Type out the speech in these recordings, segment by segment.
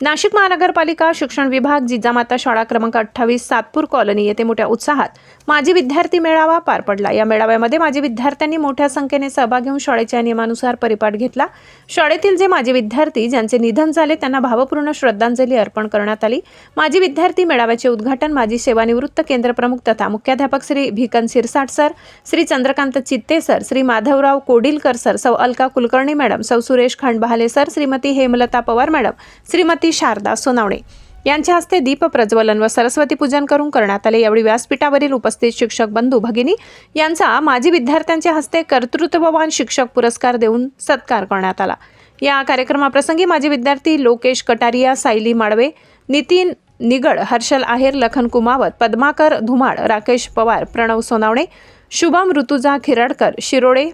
नाशिक महानगरपालिका शिक्षण विभाग जिजामाता शाळा क्रमांक अठ्ठावीस सातपूर कॉलनी येथे मोठ्या उत्साहात माजी विद्यार्थी मेळावा पार पडला. या मेळाव्यामध्ये माजी विद्यार्थ्यांनी मोठ्या संख्येने सहभाग घेऊन शाळेच्या नियमानुसार परिपाठ घेतला. शाळेतील जे माजी विद्यार्थी ज्यांचे निधन झाले त्यांना भावपूर्ण श्रद्धांजली अर्पण करण्यात आली. माजी विद्यार्थी मेळाव्याचे उद्घाटन माजी सेवानिवृत्त केंद्रप्रमुख तथा मुख्याध्यापक Shri Bhikan Sirsat sir Shri Chandrakant Chitte sir Shri Madhavrao Kodilkar sir Sau Alka Kulkarni madam Sau Suresh Khandbahale sir Shrimati Hemlata Pawar madam Shrimati Sharada Sonawane यांच्या हस्ते दीप प्रज्वलन व सरस्वती पूजन करून करण्यात आले. यावेळी व्यासपीठावरील उपस्थित शिक्षक बंधू भगिनी यांचा माजी विद्यार्थ्यांच्या हस्ते कर्तृत्ववान शिक्षक पुरस्कार देऊन सत्कार करण्यात आला. या कार्यक्रमाप्रसंगी माजी विद्यार्थी लोकेश कटारिया सायली माडवे नितीन निगड हर्षल आहेर लखन कुमावत पद्माकर धुमाळ राकेश पवार प्रणव सोनावणे शुभम ऋतुजा खिराडकर शिरोडे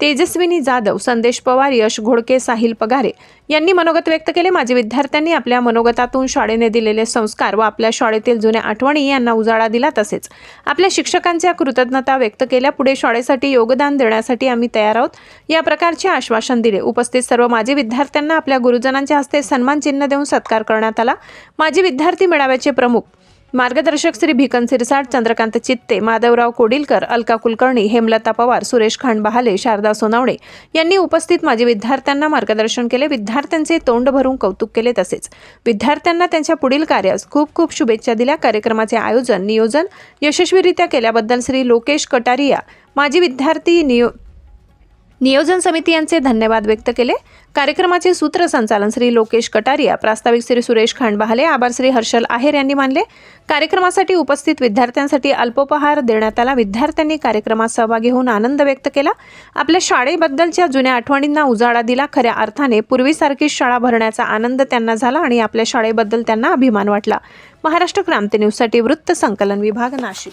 तेजस्विनी जाधव संदेश पवार यश घोडके साहिल पगारे यांनी मनोगत व्यक्त केले. माजी विद्यार्थ्यांनी आपल्या मनोगतातून शाळेने दिलेले संस्कार व आपल्या शाळेतील जुन्या आठवणी यांना उजाळा दिला तसेच आपल्या शिक्षकांच्या कृतज्ञता व्यक्त केल्या. पुढे शाळेसाठी योगदान देण्यासाठी आम्ही तयार आहोत. या प्रकारचे आश्वासन दिले. उपस्थित सर्व माजी विद्यार्थ्यांना आपल्या गुरुजनांच्या हस्ते सन्मान चिन्ह देऊन सत्कार करण्यात आला. माजी विद्यार्थी मेळाव्याचे प्रमुख मार्गदर्शक श्री भिकन सिरसाट चंद्रकांत चित्ते माधवराव कोडिलकर अलका कुलकर्णी हेमलता पवार सुरेश खांडबहाले शारदा सोनावणे यांनी उपस्थित माजी विद्यार्थ्यांना मार्गदर्शन केले. विद्यार्थ्यांचे तोंड भरून कौतुक केले तसेच. विद्यार्थ्यांना त्यांच्या पुढील कार्यास खूप खूप शुभेच्छा दिल्या. कार्यक्रमाचे आयोजन नियोजन यशस्वीरित्या केल्याबद्दल श्री लोकेश कटारिया माजी विद्यार्थी नियो नियोजन समिती यांचे धन्यवाद व्यक्त केले. कार्यक्रमाचे सूत्रसंचालन श्री लोकेश कटारिया प्रास्ताविक श्री सुरेश खांडबहाले आभार श्री हर्षल आहेर यांनी मानले. कार्यक्रमासाठी उपस्थित विद्यार्थ्यांसाठी अल्पोपहार देण्यात आला. विद्यार्थ्यांनी कार्यक्रमात सहभागी होऊन आनंद व्यक्त केला. आपल्या शाळेबद्दलच्या जुन्या आठवणींना उजाळा दिला. खऱ्या अर्थाने पूर्वीसारखी शाळा भरण्याचा आनंद त्यांना झाला आणि आपल्या शाळेबद्दल त्यांना अभिमान वाटला. महाराष्ट्र क्रांती न्यूजसाठी वृत्त संकलन विभाग नाशिक.